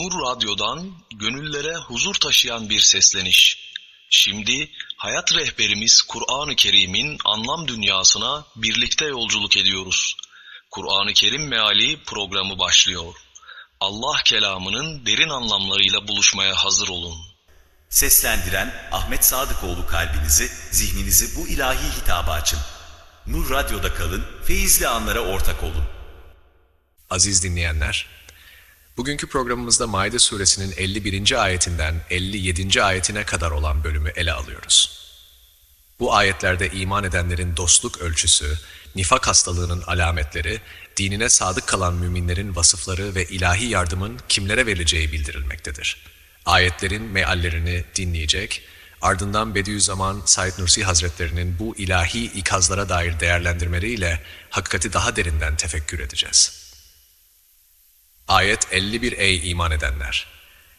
Nur Radyo'dan gönüllere huzur taşıyan bir sesleniş. Şimdi hayat rehberimiz Kur'an-ı Kerim'in anlam dünyasına birlikte yolculuk ediyoruz. Kur'an-ı Kerim Meali programı başlıyor. Allah kelamının derin anlamlarıyla buluşmaya hazır olun. Seslendiren Ahmet Sadıkoğlu kalbinizi, zihninizi bu ilahi hitaba açın. Nur Radyo'da kalın, feyizli anlara ortak olun. Aziz dinleyenler, bugünkü programımızda Maide suresinin 51. ayetinden 57. ayetine kadar olan bölümü ele alıyoruz. Bu ayetlerde iman edenlerin dostluk ölçüsü, nifak hastalığının alametleri, dinine sadık kalan müminlerin vasıfları ve ilahi yardımın kimlere verileceği bildirilmektedir. Ayetlerin meallerini dinleyecek, ardından Bediüzzaman Said Nursi Hazretlerinin bu ilahi ikazlara dair değerlendirmeleriyle hakikati daha derinden tefekkür edeceğiz. Ayet 51 Ey iman edenler!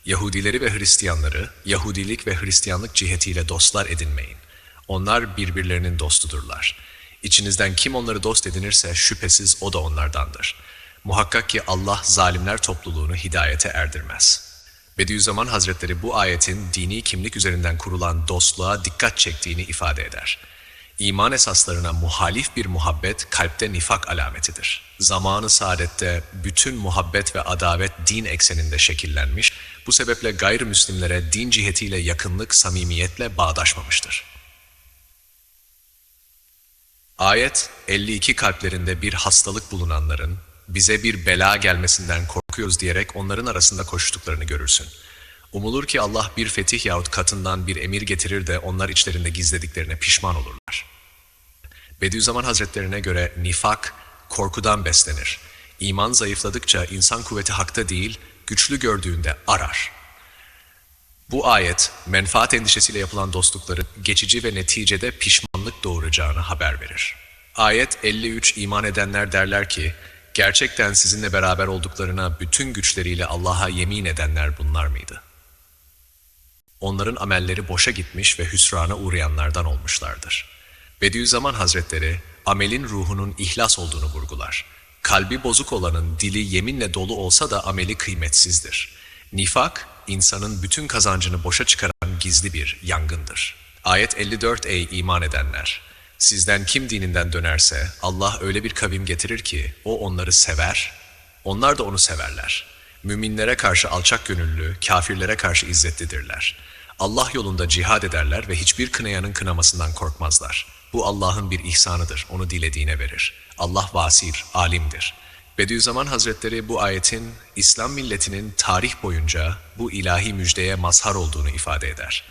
Yahudileri ve Hristiyanları, Yahudilik ve Hristiyanlık cihetiyle dostlar edinmeyin. Onlar birbirlerinin dostudurlar. İçinizden kim onları dost edinirse şüphesiz o da onlardandır. Muhakkak ki Allah zalimler topluluğunu hidayete erdirmez. Bediüzzaman Hazretleri bu ayetin dini kimlik üzerinden kurulan dostluğa dikkat çektiğini ifade eder. İman esaslarına muhalif bir muhabbet kalpte nifak alametidir. Zamanı saadette bütün muhabbet ve adavet din ekseninde şekillenmiş, bu sebeple gayrimüslimlere din cihetiyle yakınlık samimiyetle bağdaşmamıştır. Ayet 52 kalplerinde bir hastalık bulunanların bize bir bela gelmesinden korkuyoruz diyerek onların arasında koştuklarını görürsün. Umulur ki Allah bir fetih yahut katından bir emir getirir de onlar içlerinde gizlediklerine pişman olurlar. Bediüzzaman Hazretlerine göre nifak korkudan beslenir. İman zayıfladıkça insan kuvveti hakta değil, güçlü gördüğünde arar. Bu ayet, menfaat endişesiyle yapılan dostlukların geçici ve neticede pişmanlık doğuracağını haber verir. Ayet 53 iman edenler derler ki, gerçekten sizinle beraber olduklarına bütün güçleriyle Allah'a yemin edenler bunlar mıydı? Onların amelleri boşa gitmiş ve hüsrana uğrayanlardan olmuşlardır. Bediüzzaman Hazretleri, amelin ruhunun ihlas olduğunu vurgular. Kalbi bozuk olanın dili yeminle dolu olsa da ameli kıymetsizdir. Nifak, insanın bütün kazancını boşa çıkaran gizli bir yangındır. Ayet 54 Ey iman edenler! Sizden kim dininden dönerse Allah öyle bir kavim getirir ki o onları sever, onlar da onu severler. Müminlere karşı alçak gönüllü, kafirlere karşı izzetlidirler. Allah yolunda cihad ederler ve hiçbir kınayanın kınamasından korkmazlar. Bu Allah'ın bir ihsanıdır, onu dilediğine verir. Allah vasir, alimdir. Bediüzzaman Hazretleri bu ayetin İslam milletinin tarih boyunca bu ilahi müjdeye mazhar olduğunu ifade eder.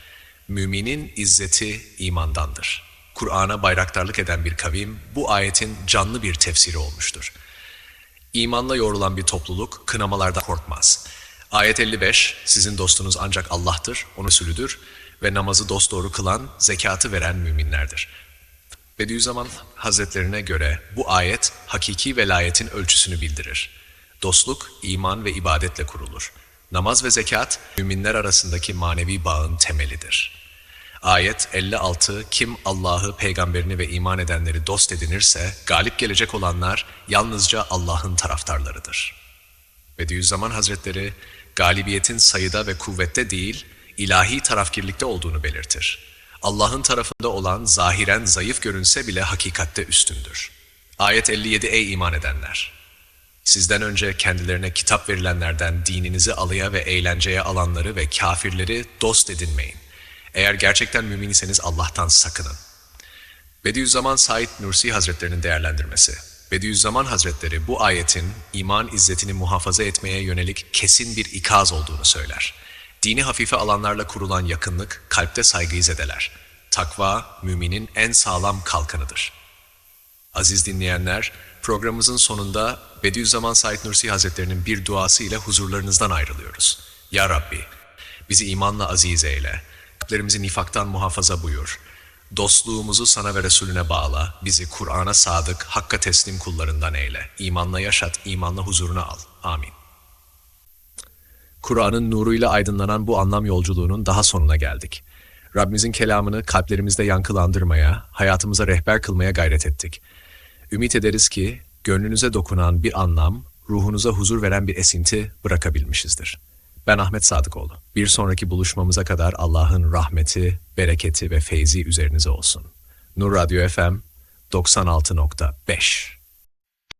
Müminin izzeti imandandır. Kur'an'a bayraktarlık eden bir kavim bu ayetin canlı bir tefsiri olmuştur. İmanla yoğrulan bir topluluk kınamalarda korkmaz. Ayet 55, sizin dostunuz ancak Allah'tır, onu sülüdür ve namazı dosdoğru kılan, zekatı veren müminlerdir. Bediüzzaman Hazretlerine göre bu ayet hakiki velayetin ölçüsünü bildirir. Dostluk, iman ve ibadetle kurulur. Namaz ve zekat, müminler arasındaki manevi bağın temelidir. Ayet 56, kim Allah'ı, peygamberini ve iman edenleri dost edinirse, galip gelecek olanlar yalnızca Allah'ın taraftarlarıdır. Bediüzzaman Hazretleri, galibiyetin sayıda ve kuvvette değil, ilahi tarafkirlikte olduğunu belirtir. Allah'ın tarafında olan zahiren zayıf görünse bile hakikatte üstündür. Ayet 57 Ey iman edenler! Sizden önce kendilerine kitap verilenlerden dininizi alıya ve eğlenceye alanları ve kafirleri dost edinmeyin. Eğer gerçekten mümin iseniz Allah'tan sakının. Bediüzzaman Said Nursi Hazretlerinin değerlendirmesi. Bediüzzaman Hazretleri bu ayetin iman izzetini muhafaza etmeye yönelik kesin bir ikaz olduğunu söyler. Dini hafife alanlarla kurulan yakınlık kalpte saygıyı zedeler. Takva, müminin en sağlam kalkanıdır. Aziz dinleyenler, programımızın sonunda Bediüzzaman Said Nursi Hazretlerinin bir duası ile huzurlarınızdan ayrılıyoruz. Ya Rabbi, bizi imanla aziz eyle, kalplerimizi nifaktan muhafaza buyur. Dostluğumuzu sana ve Resulüne bağla, bizi Kur'an'a sadık, hakka teslim kullarından eyle. İmanla yaşat, imanla huzuruna al. Amin. Kur'an'ın nuruyla aydınlanan bu anlam yolculuğunun daha sonuna geldik. Rabbimizin kelamını kalplerimizde yankılandırmaya, hayatımıza rehber kılmaya gayret ettik. Ümit ederiz ki gönlünüze dokunan bir anlam, ruhunuza huzur veren bir esinti bırakabilmişizdir. Ben Ahmet Sadıkoğlu. Bir sonraki buluşmamıza kadar Allah'ın rahmeti, bereketi ve feyzi üzerinize olsun. Nur Radyo FM 96.5